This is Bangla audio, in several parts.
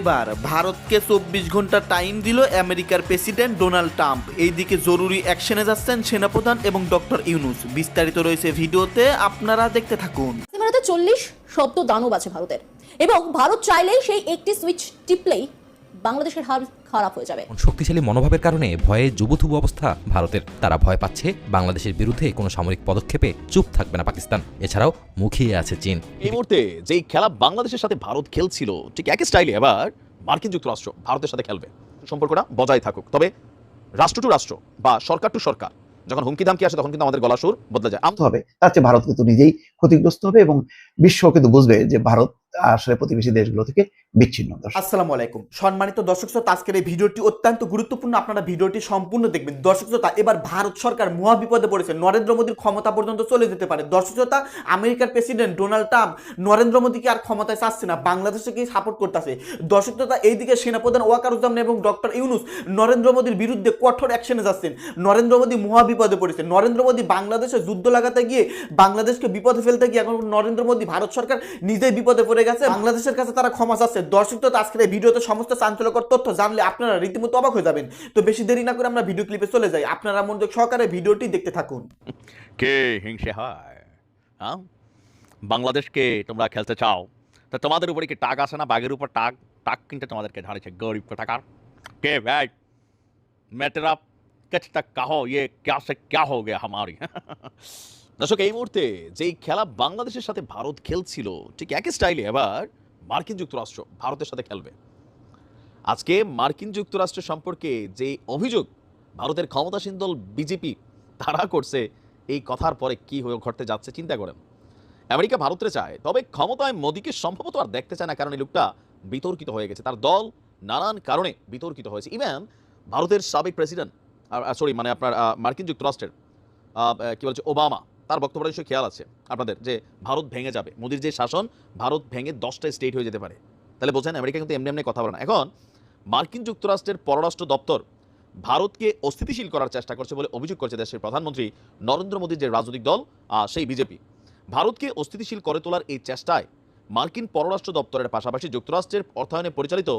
এবার ভারতকে চব্বিশ ঘণ্টা টাইম দিল আমেরিকার প্রেসিডেন্ট ডোনাল্ড ট্রাম্প। এইদিকে জরুরি অ্যাকশনে যাচ্ছেন সেনাপ্রধান এবং ডক্টর ইউনুস। বিস্তারিত রয়েছে ভিডিওতে, আপনারা দেখতে থাকুন। চল্লিশ শব্দ দানব আছে ভারতের। এবং ভারত চাইলেই সেই একটি সুইচ টিপলেই বাংলাদেশের হার খারাপ হয়ে যাবে। শক্তিশালী মনোভাবের কারণে ভয়ে যুবথুবু অবস্থা ভারতের। তারা ভয় পাচ্ছে বাংলাদেশের বিরুদ্ধে কোনো সামরিক পদক্ষেপে চুপ থাকবে না পাকিস্তান। এছাড়াও মুখিয়ে আছে চীন। এই মুহূর্তে যেই খেলা বাংলাদেশের সাথে ভারত খেলছিল ঠিক একই স্টাইলে এবার মার্কিন যুক্তরাষ্ট্র ভারতের সাথে খেলবে। সম্পর্কটা বজায় থাকুক। তবে রাষ্ট্র টু রাষ্ট্র বা সরকার টু সরকার যখন হুমকি ধামকি আসে তখন কিন্তু আমাদের গলা সুর বদলে যায়। আম- আনতে হবে তার চেয়ে ভারত কিন্তু নিজেই ক্ষতিগ্রস্ত হবে এবং বিশ্ব কিন্তু বুঝবে যে ভারত আসলে প্রতিবেশী দেশগুলো থেকে বিচ্ছিন্ন আসসালামু আলাইকুম। সম্মানিত দর্শক শ্রোতা, আজকের এই ভিডিওটি অত্যন্ত গুরুত্বপূর্ণ। আপনারা ভিডিওটি সম্পূর্ণ দেখবেন। দর্শক শ্রোতা, এবার ভারত সরকার মহা বিপদে পড়েছে। নরেন্দ্র মোদীর ক্ষমতা পর্যন্ত চলে যেতে পারে। দর্শক শ্রোতা, আমেরিকার প্রেসিডেন্ট ডোনাল্ড ট্রাম্প নরেন্দ্র মোদীকে আর ক্ষমতায় চাচ্ছে না। বাংলাদেশকে সাপোর্ট করতেছে। দর্শক শ্রোতা, এইদিকে সেনাপ্রধান ওয়াকারুজ্জামান এবং ডক্টর ইউনুস নরেন্দ্র মোদীর বিরুদ্ধে কঠোর অ্যাকশনে যাচ্ছেন। নরেন্দ্র মোদী মহা বিপদে পড়েছে। নরেন্দ্র মোদী বাংলাদেশে যুদ্ধ লাগাতে গিয়ে বাংলাদেশকে বিপদে ফেলতে গিয়ে এখন নরেন্দ্র মোদী ভারত সরকার নিজেই বিপদে পড়ে গেছে বাংলাদেশের কাছে তারা ক্ষমা চাচ্ছে দর্শক তো আজকের এই ভিডিওতে সমস্ত চাঞ্চল্যকর তথ্য জানলে আপনারা রীতিমতো অবাক হয়ে যাবেন তো বেশি দেরি না করে আমরা ভিডিও ক্লিপে চলে যাই আপনারা মনোযোগ সহকারে ভিডিওটি দেখতে থাকুন কে হিংসে হয় হ্যাঁ বাংলাদেশকে তোমরা খেলতে চাও তা তোমাদের উপরে কি টাক আসে না বাঘের উপর টাক টাক কিনতে তোমাদেরকে ঝাড়েছে গরিব টাকার কে ভাই মেটেরা कच तक कहो ये क्या से क्या हो गया हमारी দর্শক, এই মুহূর্তে যেই খেলা বাংলাদেশের সাথে ভারত খেলছিল, ঠিক একই স্টাইলে এবার মার্কিন যুক্তরাষ্ট্র ভারতের সাথে খেলবে। আজকে মার্কিন যুক্তরাষ্ট্র সম্পর্কে যে অভিযোগ, ভারতের ক্ষমতাসীন দল বিজেপি, তারা করছে, এই কথার পরে কি হয়ে ঘটতে যাচ্ছে চিন্তা করেন। আমেরিকা ভারতে চায়, তবে ক্ষমতায় মোদীকে সম্ভবত আর দেখতে চায় না, কারণ এই লোকটা বিতর্কিত হয়ে গেছে। তার দল নানান কারণে বিতর্কিত হয়েছে। ইভেন ভারতের সাবেক প্রেসিডেন্ট সরি মানে আপনার মার্কিন যুক্তরাষ্ট্রের কি বলছে, ওবামা। তার বক্তব্যটা নিশ্চয়ই খেয়াল আছে। আপনাদের, যে ভারত ভেঙে যাবে, মোদির যে শাসন, ভারত ভেঙে দশটা স্টেট হয়ে যেতে পারে। তাহলে বলছেন আমেরিকা কিন্তু এমনি এমনি কথা বলে না। এখন, মার্কিন যুক্তরাষ্ট্রের পররাষ্ট্র দপ্তর ভারতকে অস্থিতিশীল করার চেষ্টা করছে বলে অভিযোগ করছে দেশের প্রধানমন্ত্রী নরেন্দ্র মোদীর যে রাজনৈতিক দল সেই বিজেপি। ভারতকে অস্থিতিশীল করে তোলার এই চেষ্টায় মার্কিন পররাষ্ট্র দপ্তরের পাশাপাশি যুক্তরাষ্ট্রের অর্থায়নে পরিচালিত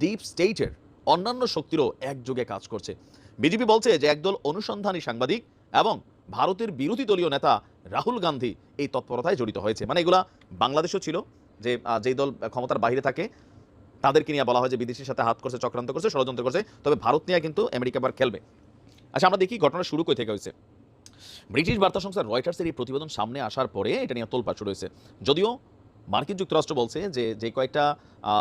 ডিপ স্টেটের অন্যান্য শক্তিরও একযোগে কাজ করছে। বিজেপি বলছে যে, একদল অনুসন্ধানী সাংবাদিক এবং ভারতের বিরোধী দলীয় নেতা রাহুল গান্ধী এই তৎপরতায় জড়িত হয়েছে। মানে এগুলা বাংলাদেশও ছিল যে যেই দল ক্ষমতার বাইরে থাকে, তাদেরকে নিয়ে বলা হয় যে বিদেশের সাথে হাত করছে, চক্রান্ত করছে, ষড়যন্ত্র করছে, তবে ভারত নিয়ে কিন্তু আমেরিকা আবার খেলবে। আচ্ছা আমরা দেখি ঘটনা শুরু কই থেকে হয়েছে। ব্রিটিশ বার্তা সংস্থা রয়টার্সের এই প্রতিবেদন সামনে আসার পরে এটা নিয়ে তোলপাড় শুরু হয়েছে। যদিও মার্কিন যুক্তরাষ্ট্র বলছে যে যে কয়েকটা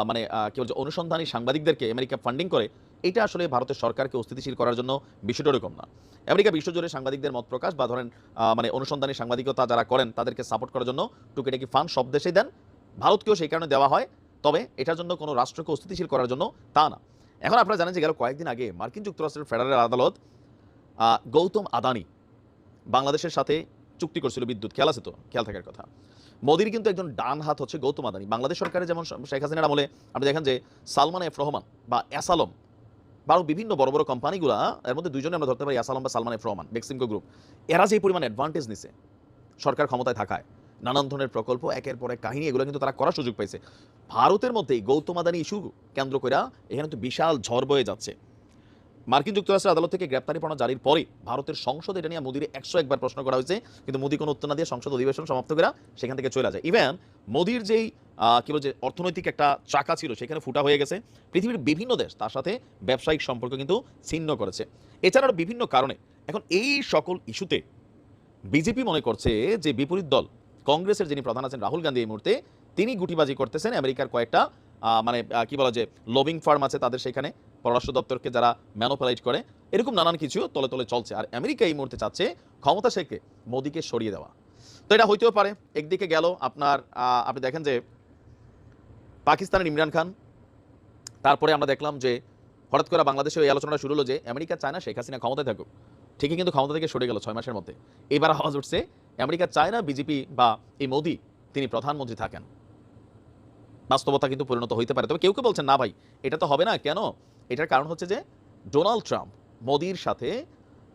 মানে কি বলছে, অনুসন্ধানী সাংবাদিকদেরকে আমেরিকা ফান্ডিং করে এটা আসলে ভারতের সরকারকে অস্থিতিশীল করার জন্য বিষয়টা এরকম না। আমেরিকা বিশ্বজুড়ে সাংবাদিকদের মত প্রকাশ বা ধরেন মানে অনুসন্ধানী সাংবাদিকতা যারা করেন, তাদেরকে সাপোর্ট করার জন্য টুকে টুকিটাকি ফান্ড সব দেশেই দেন। ভারতকেও সেই কারণে দেওয়া হয়। তবে এটার জন্য কোনো রাষ্ট্রকে অস্থিতিশীল করার জন্য তা না। এখন আপনারা জানেন যে গেল কয়েকদিন আগে মার্কিন যুক্তরাষ্ট্রের ফেডারেল আদালত গৌতম আদানি বাংলাদেশের সাথে চুক্তি করছিল বিদ্যুৎ। খেয়াল আছে তো? খেয়াল থাকার কথা। মোদির কিন্তু একজন ডান হাত হচ্ছে গৌতম আদানি। বাংলাদেশ সরকারের যেমন শেখ হাসিনার আমলে আপনি দেখেন যে সালমান এফ রহমান বা অ্যাসালম বা আরও বিভিন্ন বড় বড় কোম্পানিগুলো, এর মধ্যে দুইজনে আমরা ধরতে পারি অ্যাসালম বা সালমান এফ রহমান বেক্সিমকো গ্রুপ। এরা যে পরিমাণ অ্যাডভান্টেজ নিছে, সরকার ক্ষমতায় থাকায়, নানান ধরনের প্রকল্প, একের পর এক কাহিনী, এগুলো কিন্তু তারা করার সুযোগ পাইছে। ভারতের মধ্যে এই গৌতম আদানি ইস্যু কেন্দ্র করে এখানে তো বিশাল ঝড় বয়ে যাচ্ছে। মার্কিন যুক্তরাষ্ট্রের আদালত থেকে গ্রেপ্তারি পরোয়ানা জারির পরে ভারতের সংসদ এটা নিয়ে মোদির একশো একবার প্রশ্ন করা হয়েছে, কিন্তু মোদি কোনো উত্তর না দিয়ে সংসদ অধিবেশন সমাপ্ত করা সেখান থেকে চলে যায়। ইভেন মোদির যেই কি বলছে অর্থনৈতিক একটা চাকা ছিল, সেখানে ফুটা হয়ে গেছে। পৃথিবীর বিভিন্ন দেশ তার সাথে ব্যবসায়িক সম্পর্ক কিন্তু ছিন্ন করেছে। এছাড়াও বিভিন্ন কারণে এখন এই সকল ইস্যুতে বিজেপি মনে করছে যে বিপরীত দল, কংগ্রেসের যিনি প্রধান আছেন রাহুল গান্ধী এই মুহূর্তে, তিনি গুটিবাজি করতেছেন আমেরিকার কয়েকটা মানে কি বলা যে লবিং ফার্ম আছে তাদের সেখানে, পররাষ্ট্র দপ্তরকে যারা ম্যানোপালাইট করে। এরকম নানান কিছু তলে তলে চলছে। আর আমেরিকা এই মুহূর্তে চাচ্ছে ক্ষমতা শেখে মোদীকে সরিয়ে দেওয়া। তো এটা হইতেও পারে। একদিকে গেল আপনার আপনি দেখেন যে পাকিস্তানের ইমরান খান। তারপরে আমরা দেখলাম যে হঠাৎ করে বাংলাদেশে এই আলোচনাটা শুরু হলো যে আমেরিকা চায় না শেখ হাসিনা ক্ষমতায় থাকুক। ঠিকই কিন্তু ক্ষমতা থেকে সরে গেল ছয় মাসের মধ্যে। এবার আওয়াজ উঠছে, আমেরিকা চায় না বিজেপি বা এই মোদি, তিনি প্রধানমন্ত্রী থাকেন। বাস্তবতা কিন্তু পরিণত হইতে পারে। তবে কেউ কেউ বলছেন, না ভাই, এটা তো হবে না। কেন? এটার কারণ হচ্ছে যে ডোনাল্ড ট্রাম্প মোদির সাথে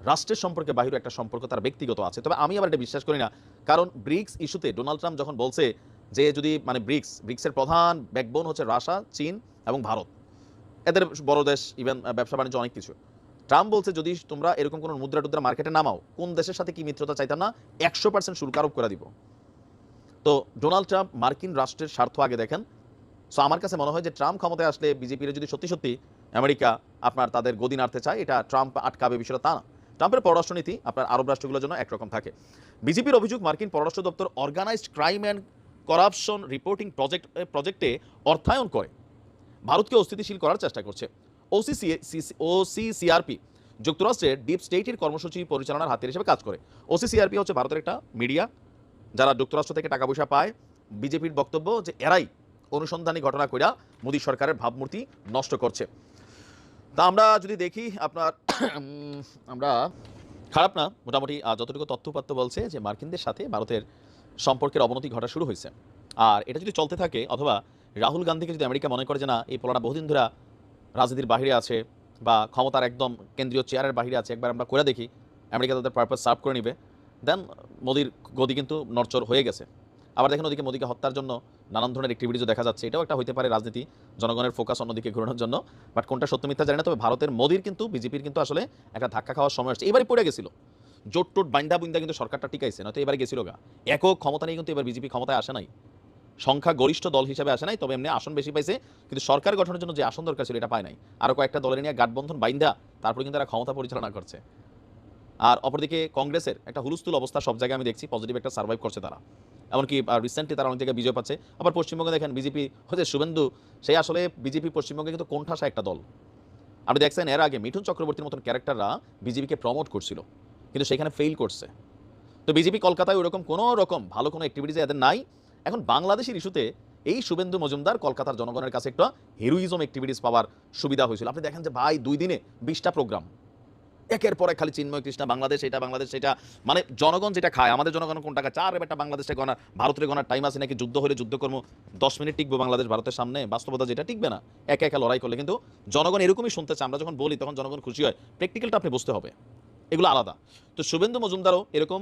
রাষ্ট্রের সম্পর্কে বাহির একটা সম্পর্ক তার ব্যক্তিগত আছে। তবে আমি আবার এটা বিশ্বাস করি না। কারণ ব্রিক্স ইস্যুতে ডোনাল্ড ট্রাম্প যখন বলছে যে যদি মানে ব্রিক্স, ব্রিক্সের প্রধান ব্যাকবোন হচ্ছে রাশিয়া, চীন এবং ভারত। এদের বড় দেশ ইভেন ব্যবসা বাণিজ্য অনেক কিছু। ট্রাম্প বলছে, যদি তোমরা এরকম কোনো মুদ্রা টুদ্রা মার্কেটে নামাও, কোন দেশের সাথে কি মিত্রতা চাইতাম না, একশো পার্সেন্ট শুল্ক আরোপ করে দিব। তো ডোনাল্ড ট্রাম্প মার্কিন রাষ্ট্রের স্বার্থ আগে দেখেন। সো আমার কাছে মনে হয় যে ট্রাম্প ক্ষমতায় আসলে বিজেপির যদি সত্যি সত্যি আমেরিকা আপনার তাদের গদি নাড়তে চায়, এটা ট্রাম্প আটকাবে বিষয়টা তা না। ট্রাম্পের পররাষ্ট্রনীতি আপনার আরব রাষ্ট্রগুলোর জন্য একরকম থাকে। বিজেপির অভিযোগ, মার্কিন পররাষ্ট্র দপ্তর organized crime and corruption reporting project প্রজেক্টে অর্থায়ন করে। ভারতকে অস্থিতিশীল করার চেষ্টা করছে। ওসিসি ওসিসিআরপি যুক্তরাষ্ট্রের ডিপ স্টেটের কর্মসূচি পরিচালনার হাতের হিসেবে কাজ করে। ওসিসিআরপি হচ্ছে ভারতের একটা মিডিয়া, যারা যুক্তরাষ্ট্র থেকে টাকা পয়সা পায়। বিজেপির বক্তব্য যে এরাই অনুসন্ধানী ঘটনা কইরা মোদী সরকারের ভাবমূর্তি নষ্ট করছে। তা আমরা যদি দেখি আপনার আমরা, খারাপ না। মোটামুটি যতটুকু তথ্যপাত্য বলছে যে মার্কিনদের সাথে ভারতের সম্পর্কের অবনতি ঘটা শুরু হয়েছে। আর এটা যদি চলতে থাকে, অথবা রাহুল গান্ধীকে যদি আমেরিকা মনে করে যে না, এই পোলাটা বহুদিন ধরে রাজনীতির বাহিরে আছে বা ক্ষমতার একদম কেন্দ্রীয় চেয়ারের বাহিরে আছে, একবার আমরা করে দেখি, আমেরিকা তাদের পারপাস সার্ভ করে নিবে দেন মোদির গদি কিন্তু নরচর হয়ে গেছে। আবার দেখেন ওদিকে মোদিকে হত্যার জন্য নানান ধরনের অ্যাক্টিভিটিজও দেখা যাচ্ছে, এটাও একটা হইতে পারে রাজনীতি, জনগণের ফোকাস অন্যদিকে ঘোরানোর জন্য বাট কোনটা সত্য মিথ্যা জানি না, তবে ভারতের মোদির কিন্তু, বিজেপির কিন্তু আসলে একটা ধাক্কা খাওয়ার সময় আসছে। এবারে পড়ে গেছিল। জোট টোট বাইন্দা বুন্দা কিন্তু সরকারটা টিকাইছে, নয়তো এবারে গেছিল গা। একক ক্ষমতা নেই কিন্তু এবার বিজেপি ক্ষমতায় আসে নাই। সংখ্যা গরিষ্ঠ দল হিসাবে আসে নাই, তবে এমনি আসন বেশি পাইছে, কিন্তু সরকার গঠনের জন্য যে আসন দরকার ছিল এটা পায় নাই। আরও কয়েকটা দলের নিয়ে গাঠবন্ধন বাইন্দা, তারপরে কিন্তু তারা ক্ষমতা পরিচালনা করছে। আর অপরদিকে কংগ্রেসের একটা হুলস্থুল অবস্থা সব জায়গায় আমি দেখছি পজিটিভ একটা সার্ভাইভ করছে তারা। এমনকি রিসেন্টলি তারা অনেক জায়গায় বিজয় পাচ্ছে। আবার পশ্চিমবঙ্গে দেখেন, বিজেপি হচ্ছে শুভেন্দু সেই আসলে বিজেপি পশ্চিমবঙ্গে কিন্তু কোণঠাসা একটা দল। আপনি দেখছেন, এর আগে মিঠুন চক্রবর্তীর মতন ক্যারেক্টাররা বিজেপিকে প্রমোট করছিল। কিন্তু সেখানে ফেল করছে। তো বিজেপি কলকাতায় ওরকম কোনো রকম ভালো কোনো অ্যাক্টিভিটিস এদের নাই। এখন বাংলাদেশের ইস্যুতে এই শুভেন্দু মজুমদার কলকাতার জনগণের কাছে একটা হিরোইজম অ্যাক্টিভিটিস পাওয়ার সুবিধা হয়েছিল। আপনি দেখেন যে ভাই দুই দিনে বিশটা প্রোগ্রাম একের পরে খালি চিন্ময় কৃষ্ণা, বাংলাদেশ এটা বাংলাদেশ এটা মানে জনগণ যেটা খায়, আমাদের জনগণ কোন টাকা চার এবারটা বাংলাদেশে গণা ভারতের গণার টাইম আছে নাকি যুদ্ধ হলে যুদ্ধকর্ম দশ মিনিট টিকবে বাংলাদেশ ভারতের সামনে, বাস্তবতা যেটা টিকবে না। একা একা লড়াই করলে কিন্তু জনগণ এরকমই শুনতেছে আমরা যখন বলি তখন জনগণ খুশি হয়। প্র্যাকটিক্যালটা আপনি বুঝতে হবে। এগুলো আলাদা। তো শুভেন্দু মজুমদারও এরকম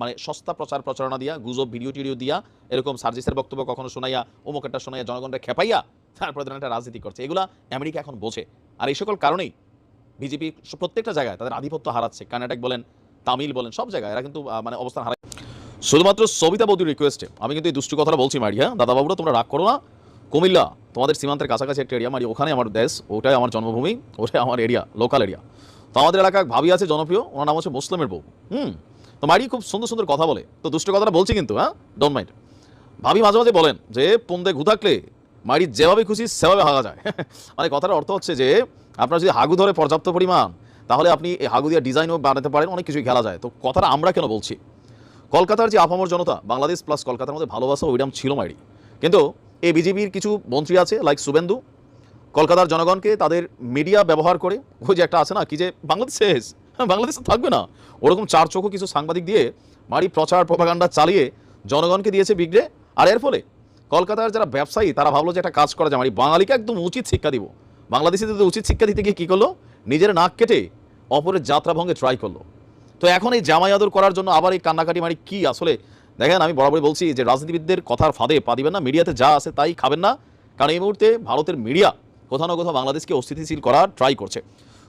মানে সস্তা প্রচার প্রচারণা দিয়া, গুজব ভিডিও টিডিও দিয়া, এরকম সার্জিসের বক্তব্য কখনো শোনাইয়া অমুকেরটা শোনাইয়া, জনগণকে খেপাইয়া, তারপরে ধরেন একটা রাজনীতি করছে। এগুলা আমেরিকা এখন বোঝে। আর এই সকল কারণেই বিজেপি প্রত্যেকটা জায়গায় তাদের আধিপত্য হারাচ্ছে। কর্ণাটক বলেন, তামিল বলেন, সব জায়গায় এরা কিন্তু মানে অবস্থান হারায়। শুধুমাত্র সবিতা বৌদির রিকোয়েস্টে আমি কিন্তু এই দুষ্টু কথাটা বলছি মারিয়া হ্যাঁ? দাদাবাবুরা, তোমরা রাগ করো না। কুমিল্লা, তোমাদের সীমান্তের কাছাকাছি একটা এরিয়া মারি, ওখানে আমার দেশ, ওটাই আমার জন্মভূমি, ওটাই আমার এরিয়া লোকাল এরিয়া তো আমাদের এলাকায় ভাবি আছে জনপ্রিয়, ওনার নাম হচ্ছে মুসলিমের বউ। হুম, তো মারি খুব সুন্দর সুন্দর কথা বলে। তো দুষ্ট কথাটা বলছি কিন্তু হ্যাঁ? ডোন্ট মাইন্ড ভাবি মাঝে মাঝে বলেন যে, পন্দে ঘু থাকলে মারি যেভাবে খুশি সেভাবে হাগা যায়। মানে কথার অর্থ হচ্ছে যে, আপনার যদি হাগু ধরে পর্যাপ্ত পরিমাণ, তাহলে আপনি এই হাগু দিয়ে ডিজাইনও বানাতে পারেন, অনেক কিছুই খেলা যায়। তো কথাটা আমরা কেন বলছি? কলকাতার যে আপামর জনতা, বাংলাদেশ প্লাস কলকাতার মধ্যে ভালোবাসা ওইরকম ছিল মাইরি। কিন্তু এই বিজেপির কিছু মন্ত্রী আছে লাইক শুভেন্দু কলকাতার জনগণকে তাদের মিডিয়া ব্যবহার করে ওই যে একটা আছে না, কি যে বাংলাদেশ শেষ হ্যাঁ বাংলাদেশে থাকবে না। ওরকম চার চোখও কিছু সাংবাদিক দিয়ে মারি প্রচার, প্রপাগান্ডা চালিয়ে জনগণকে দিয়েছে বিগড়ে। আর এর ফলে কলকাতার যারা ব্যবসায়ী, তারা ভাবলো যে একটা কাজ করা যায়। মানে বাঙালিকে একদম উচিত শিক্ষা দিব। বাংলাদেশে বাংলাদেশিদের উচিত শিক্ষা দিতে গিয়ে কী করল? নিজের নাক কেটে অপরের যাত্রা ভঙ্গে ট্রাই করল। তো এখন এই জামাই আদর করার জন্য আবার এই কান্নাকাটি মানে কি আসলে? দেখেন, আমি বরাবরই বলছি যে রাজনীতিবিদদের কথার ফাঁদে পা দিবেন না, মিডিয়াতে যা আছে তাই খাবেন না। কারণ এই মুহূর্তে ভারতের মিডিয়া কোথাও না কোথাও বাংলাদেশকে অস্থিতিশীল করার ট্রাই করছে।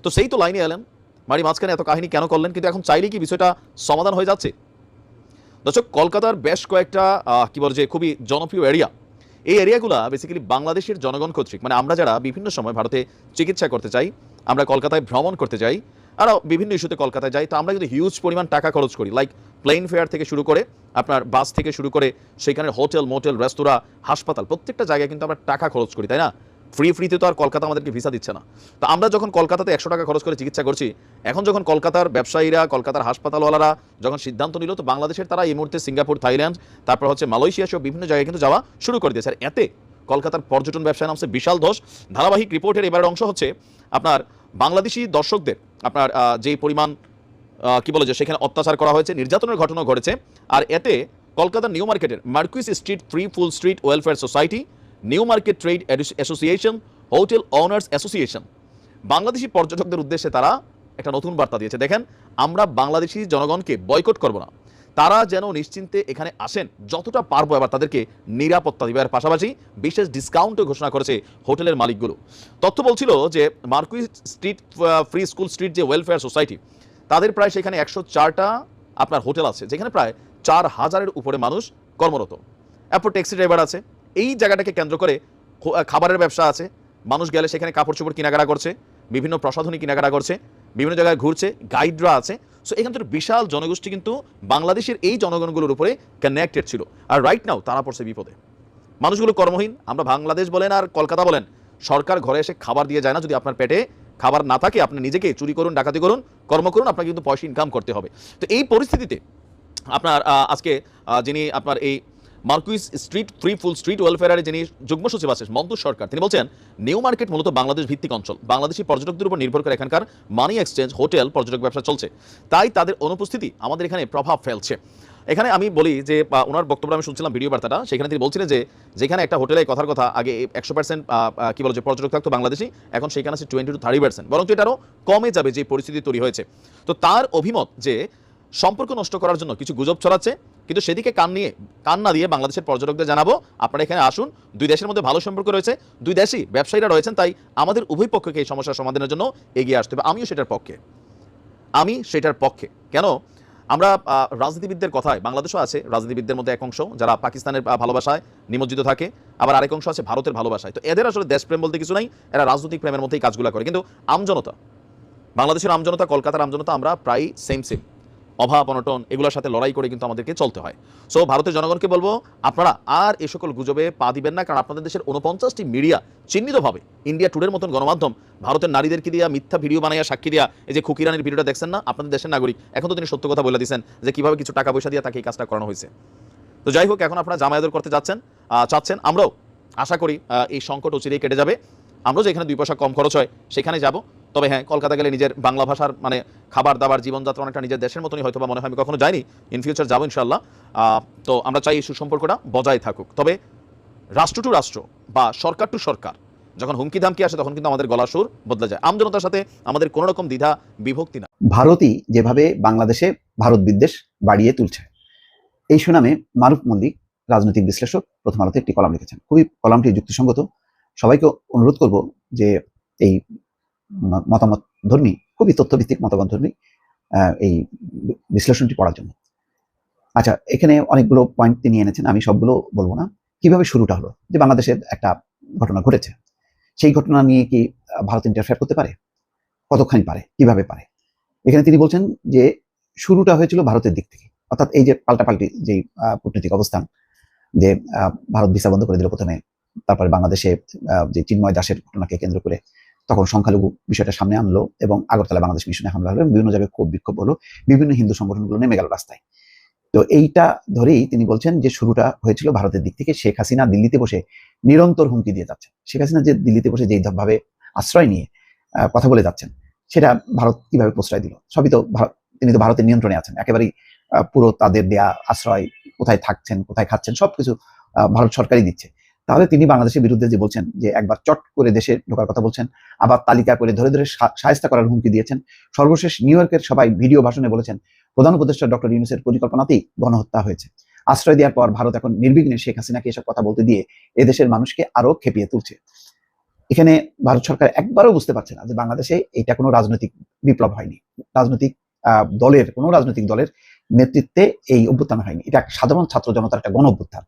তো সেই তো লাইনে এলেন। মারি মাঝখানে এত কাহিনী কেন করলেন? কিন্তু এখন চাইলেই কি বিষয়টা সমাধান হয়ে যাচ্ছে? দর্শক, কলকাতার বেশ কয়েকটা কি বলে যে, খুবই জনপ্রিয় এরিয়া এই এরিয়াগুলো বেসিক্যালি বাংলাদেশের জনগণ কর্তৃক মানে আমরা যারা বিভিন্ন সময় ভারতে চিকিৎসা করতে চাই, আমরা কলকাতায় ভ্রমণ করতে যাই আরও বিভিন্ন ইস্যুতে কলকাতায় যাই, তো আমরা যদি হিউজ পরিমাণ টাকা খরচ করি লাইক প্লেন ফেয়ার থেকে শুরু করে, আপনার বাস থেকে শুরু করে, সেখানে হোটেল মোটেল রেস্তোরাঁ হাসপাতাল, প্রত্যেকটা জায়গায় কিন্তু আমরা টাকা খরচ করি, তাই না? ফ্রি ফ্রিতে তো আর কলকাতা আমাদেরকে ভিসা দিচ্ছে না। তো আমরা যখন কলকাতাতে একশো টাকা খরচ করে চিকিৎসা করছি, এখন যখন কলকাতার ব্যবসায়ীরা, কলকাতার হাসপাতালওয়ালারা যখন সিদ্ধান্ত নিল, তো বাংলাদেশের তারা এই মুহূর্তে সিঙ্গাপুর, থাইল্যান্ড, তারপর হচ্ছে মালয়েশিয়া সহ বিভিন্ন জায়গায় কিন্তু যাওয়া শুরু করে দিয়েছে। আর এতে কলকাতার পর্যটন ব্যবসায় নামছে বিশাল ধস। ধারাবাহিক রিপোর্টের এবারের অংশ হচ্ছে আপনার বাংলাদেশি দর্শকদের, আপনার যেই পরিমাণ কি বলে যে সেখানে অত্যাচার করা হয়েছে, নির্যাতনের ঘটনা ঘটেছে। আর এতে কলকাতার নিউ মার্কেটের মার্কুইস স্ট্রিট ফ্রি ফুল street welfare society New Market trade association hotel owners association Bangladeshi পর্যটকদের উদ্দেশ্যে তারা একটা নতুন বার্তা দিয়েছে। দেখেন, আমরা বাংলাদেশি জনগণকে বয়কট করব না। তারা যেন নিশ্চিন্তে এখানে আসেন, যতটা পারব এবার তাদেরকে নিরাপত্তা দেওয়ার পাশাপাশি বিশেষ ডিসকাউন্টও ঘোষণা করেছে হোটেলের মালিকগুলো। তথ্য বলছিল যে Marquis street free school street যে ওয়েলফেয়ার সোসাইটি তাদের প্রায় সেখানে একশো চারটা আপনার হোটেল আছে, যেখানে প্রায় চার হাজারের উপরে মানুষ কর্মরত। এরপর ট্যাক্সি ড্রাইভার আছে। এই জায়গাটাকে কেন্দ্র করে খাবারের ব্যবসা আছে। মানুষ গেলে সেখানে কাপড় চোপড় কেনাকাটা করছে, বিভিন্ন প্রসাধনী কেনাকাটা করছে, বিভিন্ন জায়গায় ঘুরছে গাইডরা আছে। সো এখান থেকে বিশাল জনগোষ্ঠী কিন্তু বাংলাদেশের এই জনগণগুলোর উপরে কানেক্টেড ছিল। আর রাইট নাও তারা পড়ছে বিপদে। মানুষগুলো কর্মহীন, আমরা বাংলাদেশ বলেন আর কলকাতা বলেন, সরকার ঘরে এসে খাবার দিয়ে যায় না যদি আপনার পেটে খাবার না থাকে, আপনি নিজেকে চুরি করুন, ডাকাতি করুন, কর্ম করুন, আপনাকে কিন্তু পয়সা ইনকাম করতে হবে। তো এই পরিস্থিতিতে আপনার আজকে যিনি আপনার এই মার্কুইস স্ট্রিট ফ্রি ফুল স্ট্রিট, ওয়েলফেয়ারের যিনি যুগ্ম সচিব আছেন মন্তর সরকার, তিনি বলছেন, নিউ মার্কেট মূলত বাংলাদেশ ভিত্তিক অঞ্চল। বাংলাদেশি পর্যটকদের উপর নির্ভর করে এখানকার মানি এক্সচেঞ্জ, হোটেল, পর্যটক ব্যবসা চলছে। তাই তাদের অনুপস্থিতি আমাদের এখানে প্রভাব ফেলছে। এখানে আমি বলি যে ওনার বক্তব্য আমি শুনছিলাম ভিডিও বার্তাটা, সেখানে তিনি বলছিলেন যে, যেখানে একটা হোটেলে কথার কথা আগে একশো পার্সেন্ট কি বলে যে পর্যটক থাকতো বাংলাদেশি, এখন সেখানে আছে টোয়েন্টি টু থার্টি পার্সেন্ট বরং এটারও কমে যাবে যে পরিস্থিতি তৈরি হয়েছে। তো তার অভিমত যে সম্পর্ক নষ্ট করার জন্য কিছু গুজব ছড়াচ্ছে, কিন্তু সেদিকে কান নিয়ে, কান না দিয়ে বাংলাদেশের পর্যটকদের জানাব। আপনারা এখানে আসুন, দুই দেশের মধ্যে ভালো সম্পর্ক রয়েছে, দুই দেশই ব্যবসায়ীরা রয়েছেন, তাই আমাদের উভয় পক্ষকে এই সমস্যার সমাধানের জন্য এগিয়ে আসতে হবে। আমিও সেটার পক্ষে। আমি সেটার পক্ষে। কেন? আমরা রাজনীতিবিদদের কথায়, বাংলাদেশও আছে রাজনীতিবিদদের মধ্যে এক অংশ, যারা পাকিস্তানের ভালোবাসায় নিমজ্জিত থাকে। আবার আরেক অংশ আছে ভারতের ভালোবাসায়। তো এদের আসলে দেশপ্রেম বলতে কিছু নাই, এরা রাজনৈতিক প্রেমের মধ্যেই কাজগুলো করে। কিন্তু আমজনতা, বাংলাদেশের আমজনতা, কলকাতার আমজনতা, আমরা প্রায় সেম সেম অভাব, অনটন, এগুলোর সাথে লড়াই করে কিন্তু আমাদেরকে চলতে হয়। সো ভারতের জনগণকে বলব, আপনারা আর এই সকল গুজবে পা দিবেন না, কারণ আপনাদের দেশের উনপঞ্চাশটি মিডিয়া চিহ্নিতভাবে ইন্ডিয়া টুডের মতন গণমাধ্যম, ভারতের নারীদেরকে দিয়া মিথ্যা ভিডিও বানাইয়া সাক্ষী দিয়া, এই যে খুকিরানির ভিডিওটা দেখছেন না, আপনাদের দেশের নাগরিক, এখন তো তিনি সত্য কথা বলে দিয়েছেন যে কীভাবে কিছু টাকা পয়সা দিয়ে তাকে এই কাজটা করানো হয়েছে। তো যাই হোক, এখন আপনারা জামায়াত করতে যাচ্ছেন চাচ্ছেন, আমরাও আশা করি এই সংকট অচিরেই কেটে যাবে। আমরাও যেখানে দুই পয়সা কম খরচ হয়, সেখানে যাব। তবে হ্যাঁ কলকাতা গেলে নিজের বাংলা ভাষার মানে খাবার দাবার, জীবনযাত্রা অনেকটা নিজের দেশের মতনই হয়তো বা মনে হয়, আমি কখনো যাইনি। ইন ফিউচার যাব ইনশাল্লাহ তো আমরা চাই এই সুসম্পর্কটা বজায় থাকুক। তবে রাষ্ট্র টু রাষ্ট্র বা সরকার টু সরকার, যখন হুমকি ধামকি আসে, তখন কিন্তু আমাদের গলা সুর বদলে যায়। আমজনতার সাথে আমাদের কোনো রকম দ্বিধা, বিভক্তি না। ভারতই যেভাবে বাংলাদেশে ভারত বিদ্বেষ বাড়িয়ে তুলছে, এই সুনামে মারুফ মল্লিক, রাজনৈতিক বিশ্লেষক, প্রথম আলোতে একটি কলাম লিখেছেন। খুবই কলামটি যুক্তিসঙ্গত সবাইকে অনুরোধ করব যে এই মতামত ধর্মী, খুবই তথ্যভিত্তিক মতামত ধর্মী এই বিশ্লেষণটি পড়ার জন্য। আচ্ছা এখানে অনেকগুলো পয়েন্ট তিনি এনেছেন, আমি সবগুলো বলব না। কীভাবে শুরুটা হলো? যে বাংলাদেশের একটা ঘটনা ঘটেছে। সেই ঘটনা নিয়ে কি ভারত ইন্টারফেয়ার করতে পারে? কতখানি পারে? কীভাবে পারে? এখানে তিনি বলছেন যে শুরুটা হয়েছিল ভারতের দিক থেকে। অর্থাৎ এই যে পাল্টাপাল্টি যে কূটনৈতিক অবস্থান, যে ভারত ভিসা বন্ধ করে দিল প্রথমে তারপরে বাংলাদেশে যে চিন্ময় দাসের ঘটনাকে কেন্দ্র করে তখন সংখ্যালঘু বিষয়টা সামনে আনলো এবং আগরতলা বাংলাদেশ মিশনে হামলা হলো বিভিন্ন জায়গায় ক্ষোভ বিক্ষোভ হলো, বিভিন্ন হিন্দু সংগঠনগুলো নেমে গেল রাস্তায়। তো এইটা ধরেই তিনি বলছেন যে শুরুটা হয়েছিল ভারতের দিক থেকে, শেখ হাসিনা দিল্লিতে বসে নিরন্তর হুমকি দিয়ে যাচ্ছেন। শেখ হাসিনা যে দিল্লিতে বসে যেই ভাবে আশ্রয় নিয়ে কথা বলে যাচ্ছেন, সেটা ভারত কীভাবে প্রশ্রয় দিল? সবই তো তিনি তো ভারতের নিয়ন্ত্রণে আছেন, একেবারেই পুরো তাদের দেয়া আশ্রয় কোথায় থাকছেন, কোথায় খাচ্ছেন, সবকিছু ভারত সরকারই দিচ্ছে। তাহলে তিনি বাংলাদেশের বিরুদ্ধে যে বলছেন যে একবার চট করে দেশে ঢোকার কথা বলছেন, আবার তালিকা করে ধরে ধরে সাহায্য করার হুমকি দিয়েছেন। সর্বশেষ নিউ ইয়র্কের সবাই ভিডিও ভাষণে বলেছেন, প্রধান উপদেষ্টা ডক্টর ইউনুসের পরিকল্পনাতেই গণহত্যা হয়েছে। আশ্রয় দেওয়ার পর ভারত এখন নির্বিঘ্নে শেখ হাসিনাকে এসব কথা বলতে দিয়ে এদেশের মানুষকে আরও খেপিয়ে তুলছে। এখানে ভারত সরকার একবারও বুঝতে পারছে না যে বাংলাদেশে এটা কোনো রাজনৈতিক বিপ্লব হয়নি। রাজনৈতিক দলের, কোনো রাজনৈতিক দলের নেতৃত্বে এই অভ্যুত্থান হয়নি। এটা সাধারণ ছাত্র জনতার একটা গণ অভ্যুত্থান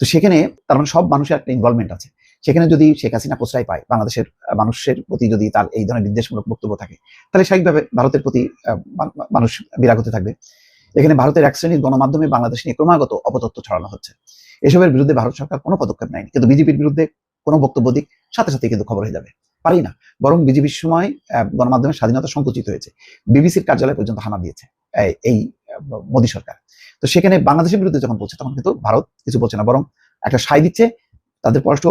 তো সেখানে তার মানে সব মানুষের একটা ইনভলভমেন্ট আছে। সেখানে যদি শেখ হাসিনা প্রশ্রয় পায়, বাংলাদেশের মানুষের প্রতি যদি তার এই ধরনের নির্দেশমূলক বক্তব্য থাকে, তাহলে স্বাভাবিকভাবে ভারতের প্রতি মানুষ বিরাগ হতে থাকবে। এখানে ভারতের এক শ্রেণির গণমাধ্যমে বাংলাদেশ নিয়ে ক্রমাগত অপতথ্য ছড়ানো হচ্ছে। এসবের বিরুদ্ধে ভারত সরকার কোনো পদক্ষেপ নেয়নি। কিন্তু বিজেপির বিরুদ্ধে কোনো বক্তব্য দিক সাথে সাথে কিন্তু খবর হয়ে যাবে। পারি না। বরং বিজেপির সময় গণমাধ্যমের স্বাধীনতা সংকুচিত হয়েছে। বিবিসির কার্যালয় পর্যন্ত হানা দিয়েছে, এই মোদী সরকার। তো সেখানে বাংলাদেশের বিরুদ্ধে যখন বলছে, তখন কিন্তু ভারত কিছু বলছে না। বরং একটা সাই দিচ্ছে, তাদের পররাষ্ট্র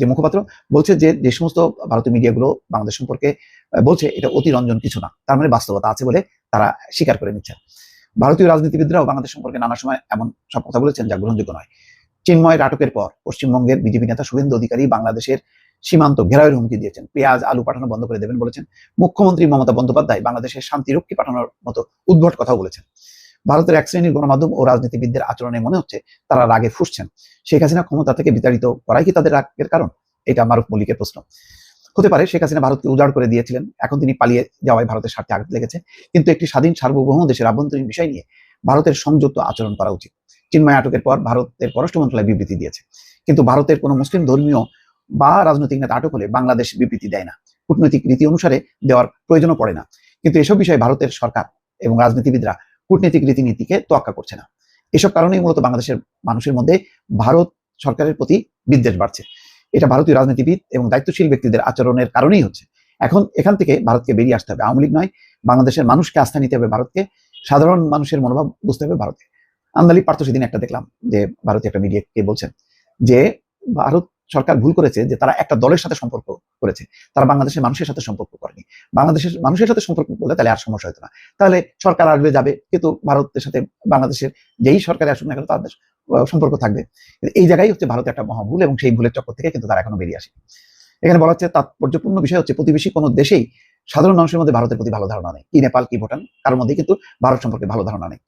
যে মুখপাত্র বলছে যে যে সমস্ত ভারতীয় মিডিয়াগুলো বাংলাদেশ সম্পর্কে বলছে, এটা অতিরঞ্জন কিছু না। তার মানে বাস্তবতা আছে বলে তারা স্বীকার করে নিচ্ছে। ভারতীয় রাজনীতিবিদরাও বাংলাদেশ সম্পর্কে নানা সময় এমন সব কথা বলেছেন যা গ্রহণযোগ্য নয়। চিন্ময় আটকের পর পশ্চিমবঙ্গের বিজেপি নেতা শুভেন্দু অধিকারী বাংলাদেশের সীমান্ত ঘেরাওয়ের হুমকি দিয়েছেন। পেঁয়াজ, আলু পাঠানো বন্ধ করে দেবেন বলেছেন। মুখ্যমন্ত্রী মমতা বন্দ্যোপাধ্যায় বাংলাদেশের শান্তিরক্ষী পাঠানোর মতো উদ্ভট কথাও বলেছেন। ভারতের এক শ্রেণির গণমাধ্যম ও রাজনীতিবিদদের আচরণে মনে হচ্ছে তারা রাগে ফুসছেন। শেখ হাসিনা ক্ষমতা থেকে বিতাড়িত করাই কি তাদের রাগের কারণ? এটা মারুফ মল্লিকের প্রশ্ন। হতে পারে শেখ হাসিনা ভারতকে উজাড় করে দিয়েছিলেন, এখন তিনি পালিয়ে যাওয়ায় ভারতের স্বার্থে আঘাত লেগেছে, কিন্তু একটি স্বাধীন সার্বভৌম দেশের আভ্যন্তরীণ বিষয় নিয়ে ভারতের সংযুক্ত আচরণ করা উচিত। চিন্ময় আটকের পর ভারতের পররাষ্ট্র মন্ত্রণালয় বিবৃতি দিয়েছে। কিন্তু ভারতের কোনো মুসলিম ধর্মীয় বা রাজনৈতিক নেতা আটক হলে বাংলাদেশ বিবৃতি দেয় না। কূটনৈতিক রীতি অনুসারে দেওয়ার প্রয়োজনও পড়ে না। কিন্তু এসব বিষয়ে ভারতের সরকার এবং রাজনীতিবিদরা কূটনৈতিক রীতিনীতিকে তোয়াক্কা করছে না। এসব কারণেই মূলত বাংলাদেশের মানুষের মধ্যে ভারত সরকারের প্রতি বিদ্বেষ বাড়ছে। এটা ভারতীয় রাজনীতিবিদ এবং দায়িত্বশীল ব্যক্তিদের আচরণের কারণেই হচ্ছে। এখন এখান থেকে ভারতকে বেরিয়ে আসতে হবে। আওয়ামী লীগ নয়, বাংলাদেশের মানুষকে আস্থা নিতে হবে ভারতকে। সাধারণ মানুষের মনোভাব বুঝতে হবে ভারতে। আমদালি পার্থ সেদিন একটা দেখলাম যে ভারতীয় একটা মিডিয়াকে বলছেন যে ভারত সরকার ভুল করেছে যে তারা একটা দলের সাথে সম্পর্ক করেছে। তারা বাংলাদেশের মানুষের সাথে সম্পর্ক করেনি। বাংলাদেশের মানুষের সাথে সম্পর্ক করলে তাহলে আর সমস্যা হতো না। তাহলে সরকার আসবে, যাবে, কিন্তু ভারতের সাথে, বাংলাদেশের যেই সরকারে আসুক না কেন তাদের সম্পর্ক থাকবে। এই জায়গায় হচ্ছে ভারতের একটা মহা ভুল এবং সেই ভুলের চক্কর থেকে কিন্তু তারা এখনও বেরিয়ে আসে এখানে বলা হচ্ছে তাৎপর্যপূর্ণ বিষয় হচ্ছে প্রতিবেশী কোনো দেশেই সাধারণ মানুষের মধ্যে ভারতের প্রতি ভালো ধারণা নেই। কি নেপাল, কি ভুটান, কারোর মধ্যে কিন্তু ভারত সম্পর্কে ভালো ধারণা নেই।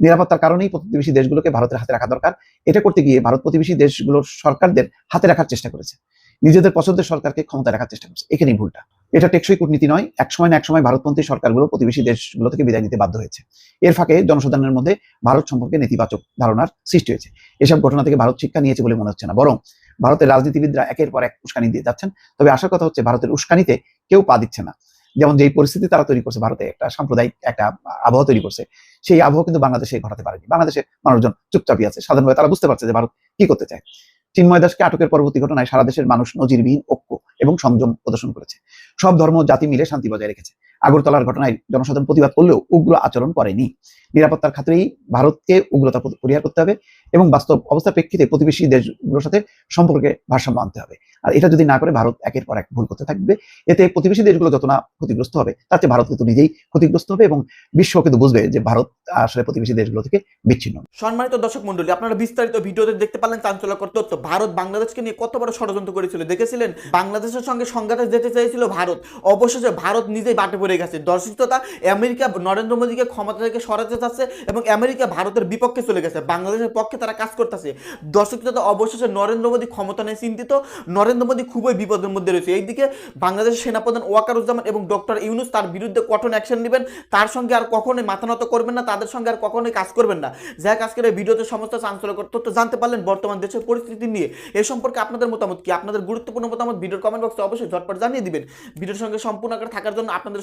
নিরাপত্তার কারণেই প্রতিবেশী দেশগুলোকে ভারতের হাতে রাখা দরকার। এটা করতে গিয়ে ভারত প্রতিবেশী দেশগুলোর সরকারদের হাতে রাখার চেষ্টা করেছে। নিজেদের পছন্দের সরকারকে ক্ষমতা রাখার চেষ্টা করছে। এখানেই ভুলটা। এটা টেকসই কূটনীতি নয়। এক সময় না এক সময় ভারতপন্থী সরকারগুলো প্রতিবেশী দেশগুলো থেকে বিদায় নিতে বাধ্য হয়েছে। এর ফাঁকে জনসাধারণের মধ্যে ভারত সম্পর্কে নেতিবাচক ধারণার সৃষ্টি হয়েছে। এসব ঘটনা থেকে ভারত শিক্ষা নিয়েছে বলে মনে হচ্ছে না। বরং ভারতের রাজনীতিবিদরা একের পর এক উস্কানি দিয়ে যাচ্ছেন। তবে আসার কথা হচ্ছে, ভারতের উস্কানিতে কেউ পা দিচ্ছে না। যেমন যেই পরিস্থিতি তারা তৈরি করছে, ভারতে একটা সাম্প্রদায়িক একটা আবহাওয়া তৈরি করছে, সেই আবহাওয়া কিন্তু বাংলাদেশে ঘটাতে পারেনি। বাংলাদেশের মানুষজন চুপচাপই আছে। সাধারণভাবে তারা বুঝতে পারছে যে ভারত কি করতে চায়। চিন্ময় দাসকে আটকের পরবর্তী ঘটনায় সারা দেশের মানুষ নজিরবিহীন ঐক্য এবং সংযম প্রদর্শন করেছে। সব ধর্ম জাতি মিলে শান্তি বজায় রেখেছে। আগরতলার ঘটনায় জনসাধারণ প্রতিবাদ করলেও উগ্র আচরণ করেনি। নিরাপত্তার খাতিরেই ভারতকে উগ্রতা পরিহার করতে হবে এবং বাস্তব অবস্থার প্রেক্ষিতে প্রতিবেশী দেশগুলোর সাথে সম্পর্কে ভারসাম্য আনতে হবে। আর এটা যদি না করে ভারত একের পর এক ভুল করতে থাকবে, এতে প্রতিবেশী দেশগুলো যত না ক্ষতিগ্রস্ত হবে চেয়ে ভারত কিন্তু নিজেই ক্ষতিগ্রস্ত হবে এবং বিশ্ব কিন্তু বুঝবে যে ভারত আসলে প্রতিবেশী দেশগুলো থেকে বিচ্ছিন্ন। সম্মানিত দর্শক মন্ডলী আপনারা বিস্তারিত ভিডিওতে দেখতে পারলেন চাঞ্চল্যকর তথ্য। ভারত বাংলাদেশকে নিয়ে কত বড় ষড়যন্ত্র করেছিল, দেখেছিলেন? বাংলাদেশের সঙ্গে সংঘাতে যেতে চাইছিল ভারত। অবশেষে ভারত নিজেই বাটে পড়ে গেছে। দর্শকতা আমেরিকা, নরেন্দ্র মোদীকে ক্ষমতা থেকে সরাতে চাচ্ছে এবং আমেরিকা ভারতের বিপক্ষে চলে গেছে। বাংলাদেশের পক্ষে তারা কাজ করতেছে। দর্শকতা অবশেষে নরেন্দ্র মোদী ক্ষমতা নিয়ে চিন্তিত। নরেন্দ্র মোদী খুবই বিপদের মধ্যে রয়েছে। এইদিকে বাংলাদেশের সেনাপ্রধান ওয়াকারুজ্জামান এবং ডক্টর ইউনুস তার বিরুদ্ধে কঠোর অ্যাকশন নেবেন। তার সঙ্গে আর কখনোই মাথা নত করবেন না, তাদের সঙ্গে আর কখনোই কাজ করবেন না। যাই আজকের এই ভিডিওতে সমস্ত চাঞ্চল্যকর তথ্য জানতে পারলেন বর্তমান দেশের পরিস্থিতি নিয়ে। এ সম্পর্কে আপনাদের মতামত কি? আপনাদের গুরুত্বপূর্ণ মতামত ভিডিওর কমেন্ট বক্সে অবশ্যই ঝটপট জানিয়ে দিবেন। ভিডিওর সঙ্গে সম্পূর্ণ আকারে থাকার জন্য আপনাদের